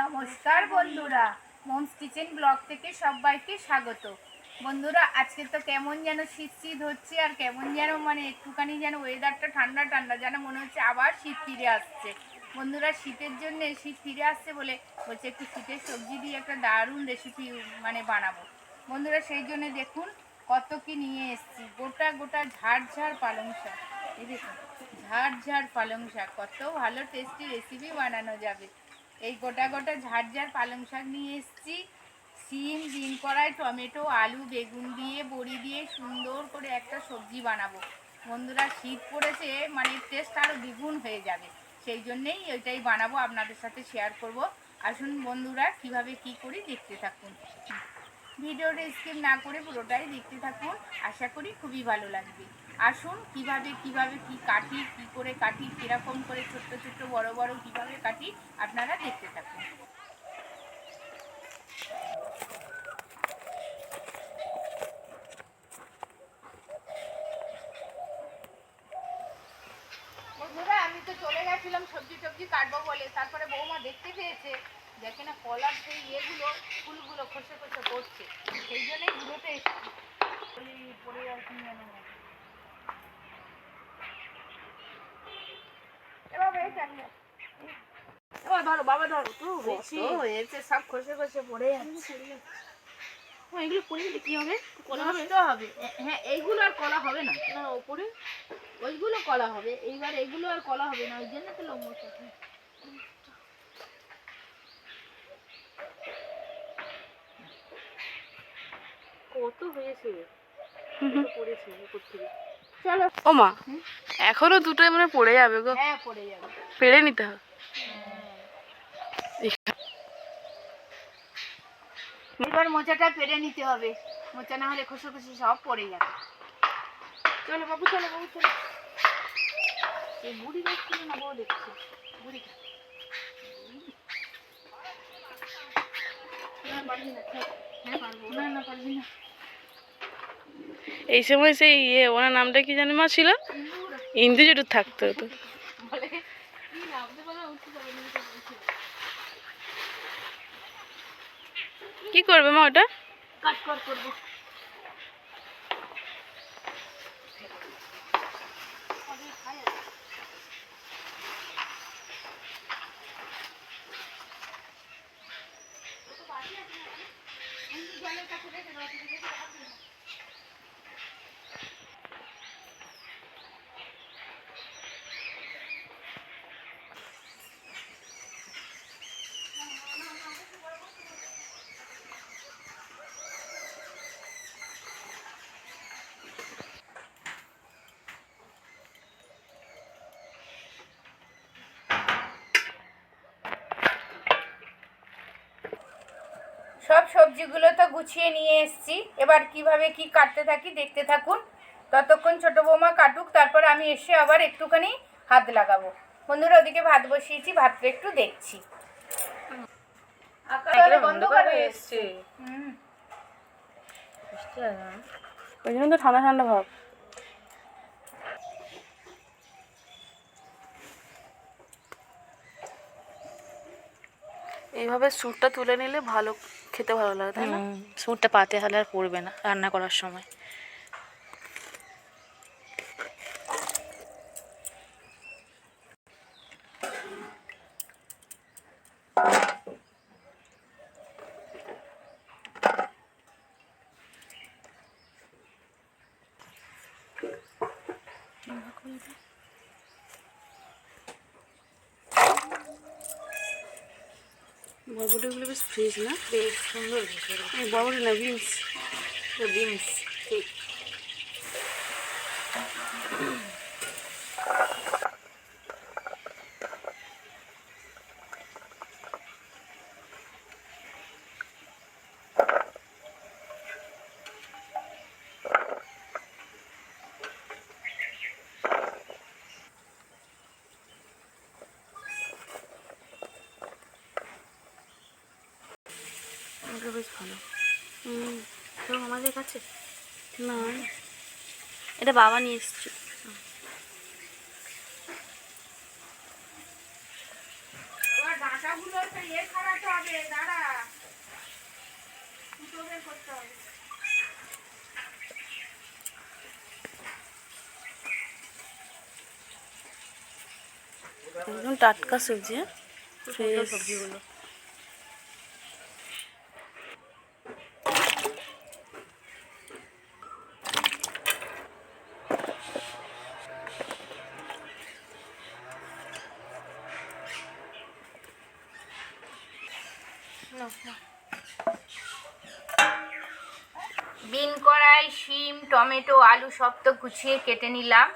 নমস্কার বন্ধুরা moms kitchen blog থেকে সবাইকে স্বাগত। বন্ধুরা, আজকে তো কেমন যেন শীত শীত হচ্ছে আর কেমন যেন মানে একটুখানি যেন ওয়েদারটা ঠান্ডা ঠান্ডা, যেন মনে হচ্ছে আবার শীত ফিরে আসছে। বন্ধুরা, শীতের জন্য শীত ফিরে আসছে বলে বলছে একটু শীতের সবজি দিয়ে একটা দারুণ রেসিপি মানে বানাবো। বন্ধুরা, সেই জন্য দেখুন কত কি নিয়ে এসেছি। গোটা গোটা ঝাড় ঝাড় পালং শাক। এই দেখুন, ঝাড় ঝাড় পালং শাক, কত ভালো টেস্টি রেসিপি বানানো যাবে। এই গোটা গোটা ঝাড় পালং শাক নিয়ে এসেছি। সিম, ডিম কড়াই, টমেটো, আলু, বেগুন দিয়ে, বড়ি দিয়ে সুন্দর করে একটা সবজি বানাবো। বন্ধুরা, শীত পড়েছে মানে টেস্ট আরও দ্বিগুণ হয়ে যাবে। সেই জন্যেই ওইটাই বানাবো, আপনাদের সাথে শেয়ার করব। আসুন বন্ধুরা, কীভাবে কি করি দেখতে থাকুন। ভিডিওটা স্কিপ না করে পুরোটাই দেখতে থাকুন। আশা করি খুবই ভালো লাগবে। আসুন কীভাবে কীভাবে কি কাটি কি করে কাটি কীরকম করে ছোট্ট ছোট্ট বড় বড় কীভাবে কাটি আপনারা দেখতে থাকুন। আমি তো চলে গেছিলাম সবজি টবজি কাটবো বলে। তারপরে বৌমা দেখতে পেয়েছে দেখে না কলার সেই ইয়েগুলো ফুলগুলো খসে খসে পড়ছে। সেই জন্যই ওই পড়ে যাচ্ছি যেন এবার এই চাকরি এবার ধরো বাবা ধরো তো বেশি হয়েছে সব খসে খসে পড়ে যাচ্ছে। এগুলো পরে গেলে কি হবে? কলা হবে? হবে। হ্যাঁ এইগুলো আর কলা হবে না। না ওপরে? ওইগুলো কলা হবে। এইবার এগুলো আর কলা হবে না। ওই জন্য তো লম্বা থাকে কত হয়েছে? পড়েছে উপর থেকে? চলো। ও মা এখনও দুটোই মানে পড়ে যাবে গো। হ্যাঁ পড়ে যাবে। পেড়ে নিতে হবে। এবার মোচাটা পেরে নিতে হবে। মোচা না হলে খসে খসে সব পড়ে যাবে। চলো বাবু চলো বাবু চলো। এই বুড়ি দেখছিল না বউ দেখছে। বুড়ি না পারবি না হ্যাঁ পারব। না না পারবি না। এই সময় সেই ইয়ে ওনার নামটা কি জানি মা ছিল? ইন্দু যেটু থাকতো তো। বলে কি করবে মা ওটা? কাট কর করব। সব সবজিগুলো তো গুছিয়ে নিয়ে এসেছি। এবার কীভাবে কি কাটতে থাকি দেখতে থাকুন। ততক্ষণ ছোট বৌমা কাটুক তারপর আমি এসে আবার একটুখানি হাত লাগাবো। বন্ধুরা ওদিকে ভাত বসিয়েছি ভাতটা একটু দেখছি। ওই জন্য তো ঠান্ডা ঠান্ডা ভাব। এইভাবে স্যুটটা তুলে নিলে ভালো খেতে ভালো লাগে তাই না? সুরটা পাতে হলে আর পড়বে না রান্না করার সময়। বরবটিগুলো বেশ ফ্রেশ না? বেশ সুন্দর বরবটি না বিনস বিনস ঠিক। ওটা বেশ ভালো। হুম তো আমাদের কাছে? না। এটা বাবা নিয়ে এসছে। ইয়ে খাওয়াতে হবে দাঁড়া। দুটো বের করতে হবে। একদম টাটকা সবজি হ্যাঁ। ফ্রেশ সবজিগুলো। সব তো গুছিয়ে কেটে নিলাম।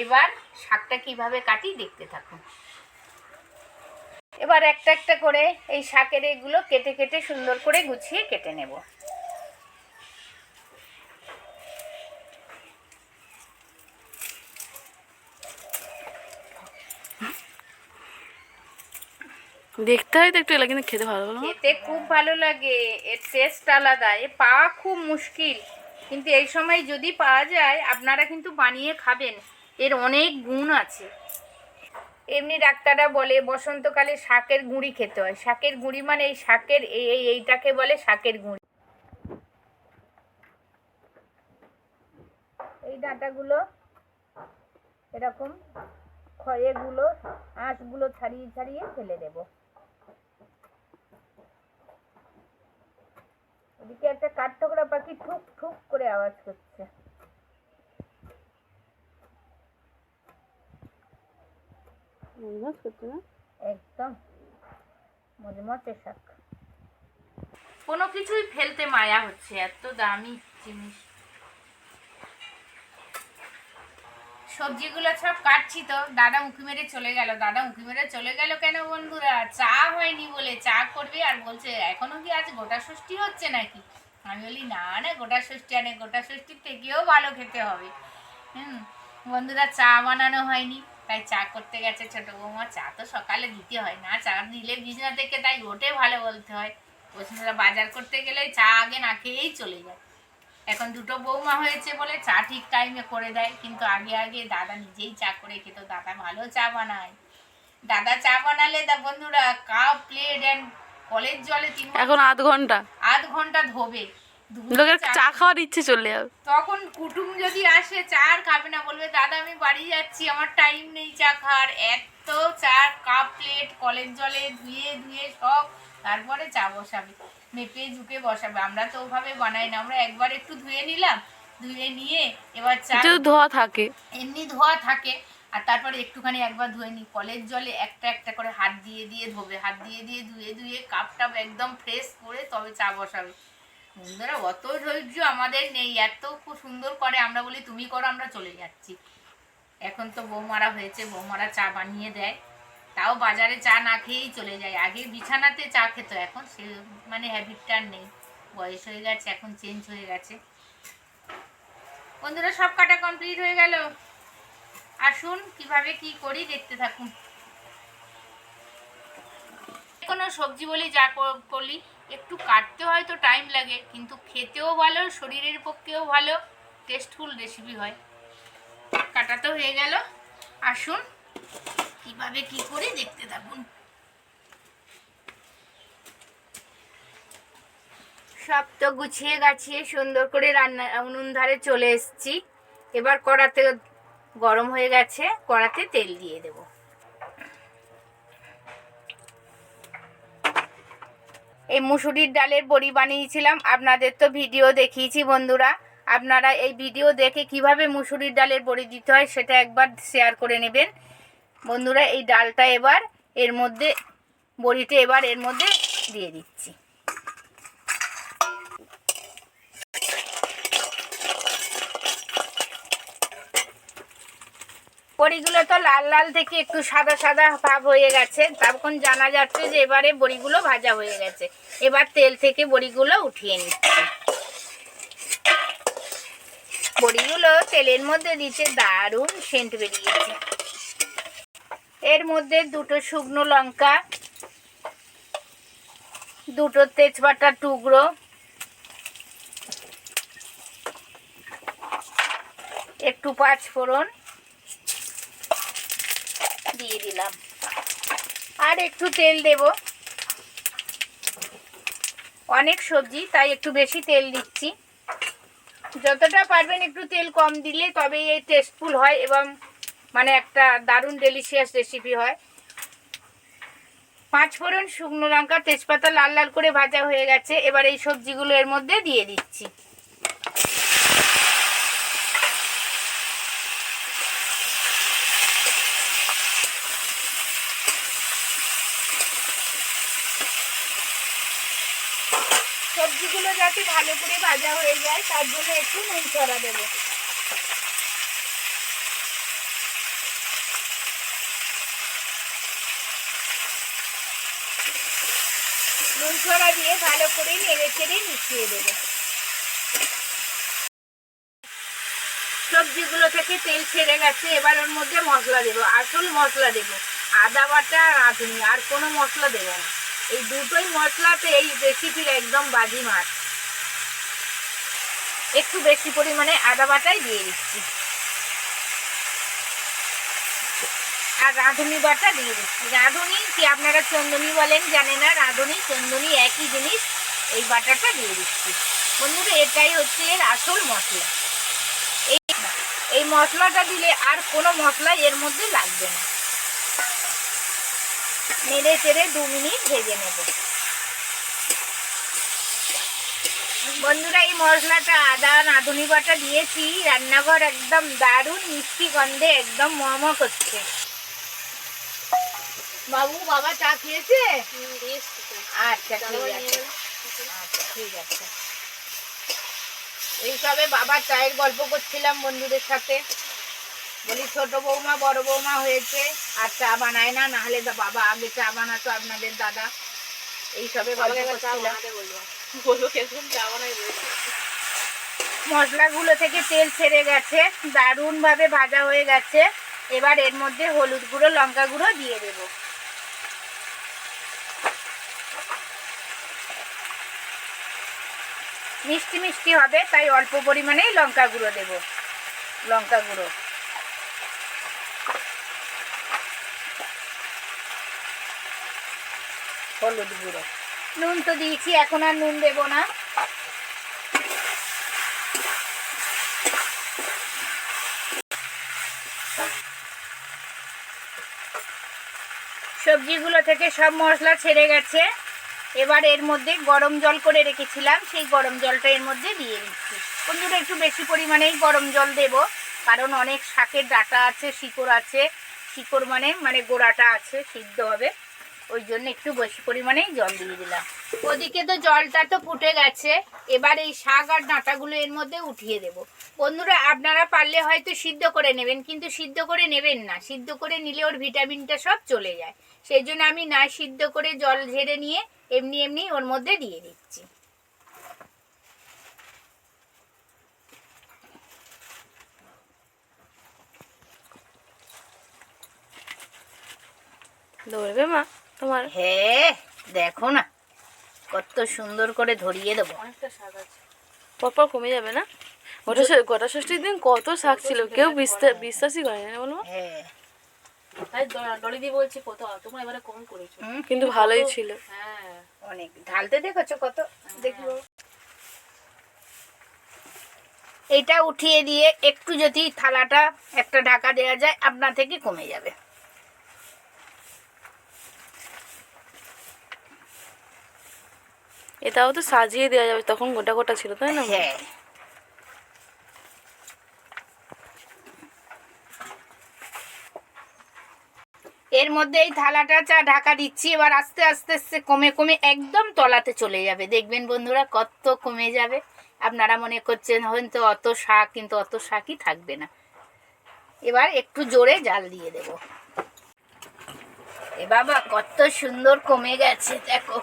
এবার শাকটা কীভাবে কাটি দেখতে থাকুন। এবার একটা একটা করে এই শাকের এগুলো কেটে কেটে সুন্দর করে গুছিয়ে কেটে নেব। দেখতে হয় তো একটু কিন্তু খেতে ভালো খেতে খুব ভালো লাগে এর টেস্ট আলাদা এ পাওয়া খুব মুশকিল। কিন্তু এই সময় যদি পাওয়া যায়, আপনারা কিন্তু বানিয়ে খাবেন। এর অনেক গুণ আছে। এমনি ডাক্তাররা বলে, বসন্তকালে শাকের গুঁড়ি খেতে হয়। শাকের গুঁড়ি মানে এই শাকের, এই, এই- এইটাকে বলে শাকের গুঁড়ি। এই ডাঁটাগুলো এরকম খয়েগুলো আঁশগুলো ছাড়িয়ে ছাড়িয়ে ফেলে দেবো। ওদিকে একটা কাঠঠোকরা পাখি ঠুক ঠুক করে আওয়াজ করছে। করতে না? একদম। মজমচে শাক। কোনো কিছুই ফেলতে মায়া হচ্ছে এত দামি জিনিস। সবজিগুলো সব কাটছি তো। দাদা উঁকি মেরে চলে গেল। দাদা উঁকি মেরে চলে গেল কেন বন্ধুরা? চা হয়নি বলে চা করবে আর বলছে, এখনও কি আজ গোটা ষষ্ঠী হচ্ছে নাকি? আমি বলি, না না গোটা ষষ্ঠী আনে গোটা ষষ্ঠীর থেকেও ভালো খেতে হবে। হুম, বন্ধুরা চা বানানো হয়নি, তাই চা করতে গেছে ছোট বৌমা। চা তো সকালে দিতে হয়, না চা দিলে বিছনা থেকে তাই ওঠে ভালো বলতে হয়। বসুন্ধরা বাজার করতে গেলে চা আগে না খেয়েই চলে যায় এখন দুটো বৌমা হয়েছে বলে চা ঠিক টাইমে করে দেয়। কিন্তু আগে আগে দাদা নিজেই চা করে খেত দাদা ভালো চা বানায়। দাদা চা বানালে দা বন্ধুরা কাপ প্লেট অ্যান্ড কলের জলে তিন এখন আধ ঘণ্টা। আধ ঘণ্টা ধোবে। লোকের চা- চা খাওয়ার ইচ্ছে চলে যাবে। তখন কুটুম যদি আসে চা আর খাবে না বলবে দাদা আমি বাড়ি যাচ্ছি আমার টাইম নেই চা খাওয়ার। এত চা কাপ প্লেট কলের জলে ধুয়ে ধুয়ে সব তারপরে চা বসাবে। মেপে ঝুঁকে বসাবে। আমরা তো ওভাবে বানাই না আমরা একবার একটু ধুয়ে নিলাম ধুয়ে নিয়ে এবার চা ধোয়া থাকে। এমনি ধোয়া থাকে আর তারপরে একটুখানি একবার ধুয়ে নিই। কলের জলে একটা একটা করে হাত দিয়ে দিয়ে ধোবে হাত দিয়ে দিয়ে ধুয়ে ধুয়ে কাপ টাপ একদম ফ্রেশ করে তবে চা বসাবে। বন্ধুরা অত ধৈর্য আমাদের নেই এত খুব সুন্দর করে আমরা বলি তুমি করো আমরা চলে যাচ্ছি। এখন তো বৌমারা হয়েছে বৌমারা চা বানিয়ে দেয়। তাও বাজারে চা না খেয়েই চলে যায়। আগে বিছানাতে চা খেত, এখন সে মানে হ্যাবিটটা নেই। বয়স হয়ে গেছে, এখন চেঞ্জ হয়ে গেছে। বন্ধুরা, সব কাটা কমপ্লিট হয়ে গেল। আসুন, কীভাবে কি করি দেখতে থাকুন। কোনো সবজি বলি যা করলি, একটু কাটতে হয়তো টাইম লাগে, কিন্তু খেতেও ভালো, শরীরের পক্ষেও ভালো টেস্টফুল রেসিপি হয়। কাটা তো হয়ে গেল। আসুন। কীভাবে কি করি দেখতে থাকুন। সব তো গুছিয়ে গাছিয়ে সুন্দর করে রান্না, উনুন ধারে চলে এসেছি। এবার কড়াতে গরম হয়ে গেছে, কড়াতে তেল দিয়ে দেব। এই মুসুরির ডালের বড়ি বানিয়েছিলাম, আপনাদের তো ভিডিও দেখিয়েছি বন্ধুরা। আপনারা এই ভিডিও দেখে কীভাবে মুসুরির ডালের বড়ি দিতে হয়, সেটা একবার শেয়ার করে নেবেন। বন্ধুরা, এই ডালটা এবার এর মধ্যে, বড়িটা এবার এর মধ্যে দিয়ে দিচ্ছি। বড়িগুলো তো লাল লাল থেকে একটু সাদা সাদা ভাব হয়ে গেছে। তখন জানা যাচ্ছে যে এবারে বড়িগুলো ভাজা হয়ে গেছে। এবার তেল থেকে বড়িগুলো উঠিয়ে নিচ্ছি। বড়িগুলো তেলের মধ্যে দিতে দারুণ সেন্ট বেরিয়েছে। এর মধ্যে দুটো শুকনো লঙ্কা, দুটো তেজপাতা টুকরো, একটু পাঁচ ফোড়ন দিয়ে দিলাম। আর একটু তেল দেব। অনেক সবজি, তাই একটু বেশি তেল দিচ্ছি। যতটা পারবেন একটু তেল কম দিলে তবে এই টেস্টফুল হয় এবং মানে একটা দারুণ ডেলিশিয়াস রেসিপি হয়। পাঁচ ফোড়ন শুকনো লঙ্কা, তেজপাতা লাল লাল করে ভাজা হয়ে গেছে। এবার এই সবজিগুলো এর মধ্যে দিয়ে দিচ্ছি। সবজিগুলো যাতে ভালো করে ভাজা হয়ে যায়, তার জন্য একটু নুন ছড়া দেবো। ছড়া দিয়ে ভালো করে নেড়ে চেড়ে মিশিয়ে দেবো। সবজিগুলো থেকে তেল ছেড়ে গেছে, এবার ওর মধ্যে মশলা দেবো। আসল মশলা দেবো। আদা বাটা আর আদমি আর কোনো মশলা দেবো না। এই দুটোই মশলাতে এই রেসিপির একদম বাজি মাছ একটু বেশি পরিমাণে আদা বাটাই দিয়ে দিচ্ছি। আর রাঁধুনি বাটা দিয়ে দিচ্ছি। রাঁধুনি, কি আপনারা চন্দনী বলেন, জানে না? রাঁধুনি, চন্দনী, একই জিনিস, এই বাটাটা দিয়ে দিচ্ছি। বন্ধুরা, এটাই হচ্ছে এর আসল মশলা। এই এই মশলাটা দিলে আর কোনো মশলা এর মধ্যে লাগবে না। নেড়ে চেড়ে দু মিনিট ভেজে নেব। বন্ধুরা, এই মশলাটা আদা, রাঁধুনি বাটা দিয়েছি। রান্নাঘর একদম দারুণ, মিষ্টি গন্ধে একদম মম করছে। বাবু বাবা চা খেয়েছে? আচ্ছা ঠিক আছে। আচ্ছা ঠিক আছে। এই সবে বাবার চায়ের গল্প করছিলাম বন্ধুদের সাথে। বলি ছোট বৌমা বড় বৌমা হয়েছে আর চা বানায় না নাহলে বাবা আগে চা বানাতো আপনাদের দাদা। এই সবে বলব কেরকম চা বানাই বলব মশলাগুলো থেকে তেল ছেড়ে গেছে দারুণ ভাবে ভাজা হয়ে গেছে। এবার এর মধ্যে হলুদ গুঁড়ো লঙ্কা গুঁড়ো দিয়ে দেব। মিষ্টি মিষ্টি হবে, তাই অল্প পরিমাণেই লঙ্কা গুঁড়ো দেব। লঙ্কা গুঁড়ো। হলুদ গুঁড়ো। নুন তো দিয়েছি, এখন আর নুন দেবো না। সবজিগুলো থেকে সব মশলা ছেড়ে গেছে। এবার এর মধ্যে গরম জল করে রেখেছিলাম, সেই গরম জলটা এর মধ্যে দিয়ে দিচ্ছি। বন্ধুরা, একটু বেশি পরিমাণেই গরম জল দেব, কারণ অনেক শাকের ডাটা আছে, শিকড় আছে। শিকড় মানে মানে গোড়াটা আছে, সিদ্ধ হবে। ওই জন্য একটু বেশি পরিমাণেই জল দিয়ে দিলাম। ওদিকে তো জলটা তো ফুটে গেছে, এবার এই শাক আর ডাঁটাগুলো এর মধ্যে উঠিয়ে দেব। বন্ধুরা, আপনারা পারলে হয়তো সিদ্ধ করে নেবেন, কিন্তু সিদ্ধ করে নেবেন না। সিদ্ধ করে নিলে ওর ভিটামিনটা সব চলে যায়। সেই জন্য আমি না সিদ্ধ করে জল ঝেড়ে নিয়ে এমনি এমনি ওর মধ্যে দিয়ে দিচ্ছি। ধরবে মা তোমার? হ্যাঁ দেখো না কত সুন্দর করে ধরিয়ে দেবো। অনেকটা শাক আছে। পরপর কমে যাবে না? গোটা গোটা ষষ্ঠীর দিন কত শাক ছিল কেউ বিশ্বাস বিশ্বাসই করে না বলব হ্যাঁ তাই ডলিদি বলছে কত তোমরা এবারে কম করেছ। কিন্তু ভালোই ছিল। হ্যাঁ। অনেক ঢালতে দেখেছ কত? দেখব। এটা উঠিয়ে দিয়ে একটু যদি থালাটা একটা ঢাকা দেওয়া যায় আপনা থেকে কমে যাবে। এটাও তো সাজিয়ে দেওয়া যাবে তখন গোটা গোটা ছিল তাই না? হ্যাঁ। এর মধ্যে এই থালাটা চা ঢাকা দিচ্ছি এবার আস্তে আস্তে আস্তে কমে কমে একদম তলাতে চলে যাবে। দেখবেন বন্ধুরা কত কমে যাবে। আপনারা মনে করছেন হয়তো অত শাক কিন্তু অত শাকই থাকবে না। এবার একটু জোরে জাল দিয়ে দেব। এ বাবা কত সুন্দর কমে গেছে দেখো।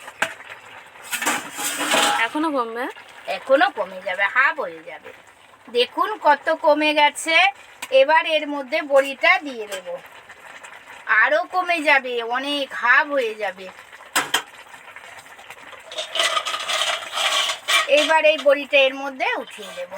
এখনও কমবে? এখনও কমে যাবে হাফ হয়ে যাবে। দেখুন কত কমে গেছে। এবার এর মধ্যে বড়িটা দিয়ে দেব। আরও কমে যাবে, অনেক হাফ হয়ে যাবে। এবার এই বড়িটা এর মধ্যে উঠিয়ে দেব।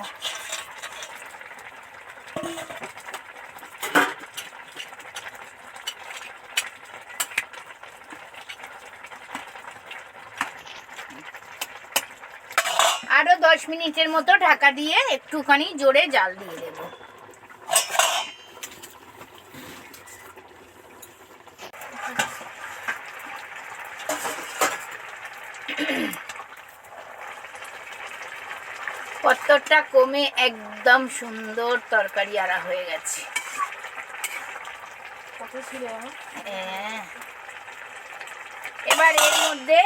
আরও দশ মিনিটের মতো ঢাকা দিয়ে একটুখানি জোরে জাল দিয়ে দেবো। পত্তরটা কমে একদম সুন্দর তরকারি আরা হয়ে গেছে? হ্যাঁ। এবার এর মধ্যে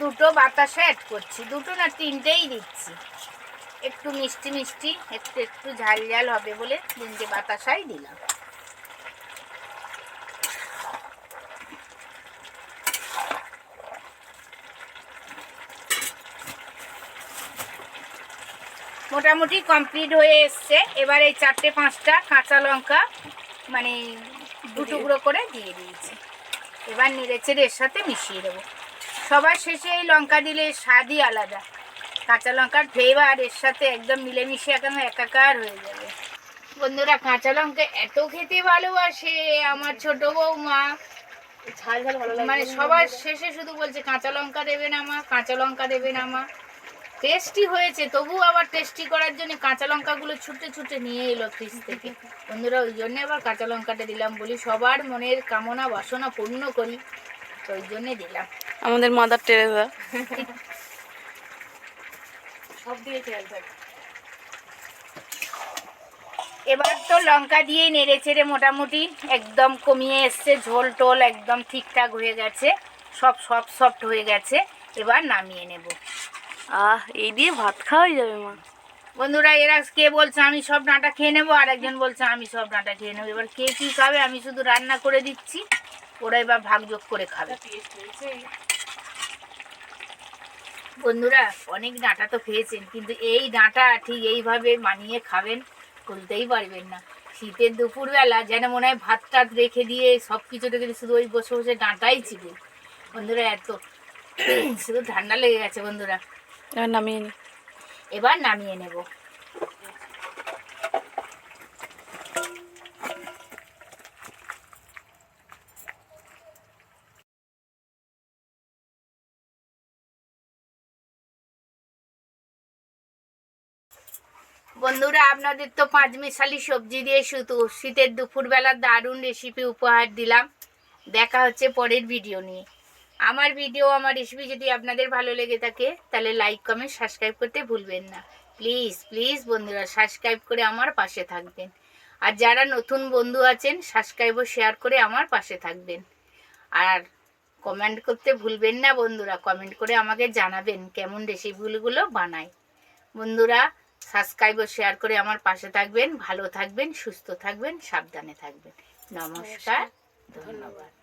দুটো বাতাসা অ্যাড করছি দুটো না তিনটেই দিচ্ছি একটু মিষ্টি মিষ্টি একটু একটু ঝাল ঝাল হবে বলে তিনটে বাতাসাই দিলাম মোটামুটি কমপ্লিট হয়ে এসছে। এবার এই চারটে পাঁচটা কাঁচা লঙ্কা মানে দু টুকরো করে দিয়ে দিয়েছি। এবার নেড়েচেড়ে এর সাথে মিশিয়ে দেবো। সবার শেষে এই লঙ্কা দিলে স্বাদই আলাদা। কাঁচা লঙ্কার ফ্লেভার এর সাথে একদম মিলেমিশে একদম একাকার হয়ে যাবে। বন্ধুরা কাঁচা লঙ্কা এত খেতে ভালোবাসে আমার ছোট বৌমা। মানে সবার শেষে শুধু বলছে কাঁচা লঙ্কা দেবেন আমার কাঁচা লঙ্কা দেবেন আমার টেস্টি হয়েছে তবু আবার টেস্টি করার জন্য কাঁচা লঙ্কাগুলো ছুটে ছুটে নিয়ে এলো ফ্রিজ থেকে। বন্ধুরা ওই জন্য আবার কাঁচা লঙ্কাটা দিলাম বলি সবার মনের কামনা বাসনা পূর্ণ করি তো ওই জন্যে দিলাম। আমাদের মাদার টেরেসা সব দিয়ে খেয়াল থাকে এবার তো লঙ্কা দিয়ে নেড়ে চেড়ে মোটামুটি একদম কমিয়ে এসছে ঝোল টোল একদম ঠিকঠাক হয়ে গেছে সব সব সফট হয়ে গেছে এবার নামিয়ে নেব। আহ, এই দিয়ে ভাত খাওয়াই যাবে, মা। বন্ধুরা, এরা কে বলছে আমি সব ডাঁটা খেয়ে নেব, আর একজন বলছে আমি সব ডাঁটা খেয়ে নেব। এবার কে কী খাবে, আমি শুধু রান্না করে দিচ্ছি, ওরা এবার ভাগযোগ করে খাবে। বন্ধুরা, অনেক ডাঁটা তো খেয়েছেন, কিন্তু এই ডাঁটা ঠিক এইভাবে মানিয়ে খাবেন খুলতেই পারবেন না। শীতের দুপুরবেলা যেন মনে হয় ভাত টাত রেখে দিয়ে সব কিছু রেখে শুধু ওই বসে বসে ডাঁটাই চিবে বন্ধুরা, এত শুধু ঠান্ডা লেগে গেছে, বন্ধুরা। এবার নামিয়ে নি। এবার নামিয়ে নেব। বন্ধুরা, আপনাদের তো পাঁচ মিশালি সবজি দিয়ে শুধু শীতের দুপুরবেলা দারুণ রেসিপি উপহার দিলাম। দেখা হচ্ছে পরের ভিডিও নিয়ে। আমার ভিডিও আমার রেসিপি যদি আপনাদের ভালো লেগে থাকে তাহলে লাইক কমেন্ট সাবস্ক্রাইব করতে ভুলবেন না। প্লিজ প্লিজ বন্ধুরা সাবস্ক্রাইব করে আমার পাশে থাকবেন। আর যারা নতুন বন্ধু আছেন সাবস্ক্রাইব ও শেয়ার করে আমার পাশে থাকবেন। আর কমেন্ট করতে ভুলবেন না বন্ধুরা কমেন্ট করে আমাকে জানাবেন কেমন রেসিপিগুলো বানাই। বন্ধুরা সাবস্ক্রাইব ও শেয়ার করে আমার পাশে থাকবেন ভালো থাকবেন সুস্থ থাকবেন সাবধানে থাকবেন। নমস্কার। ধন্যবাদ।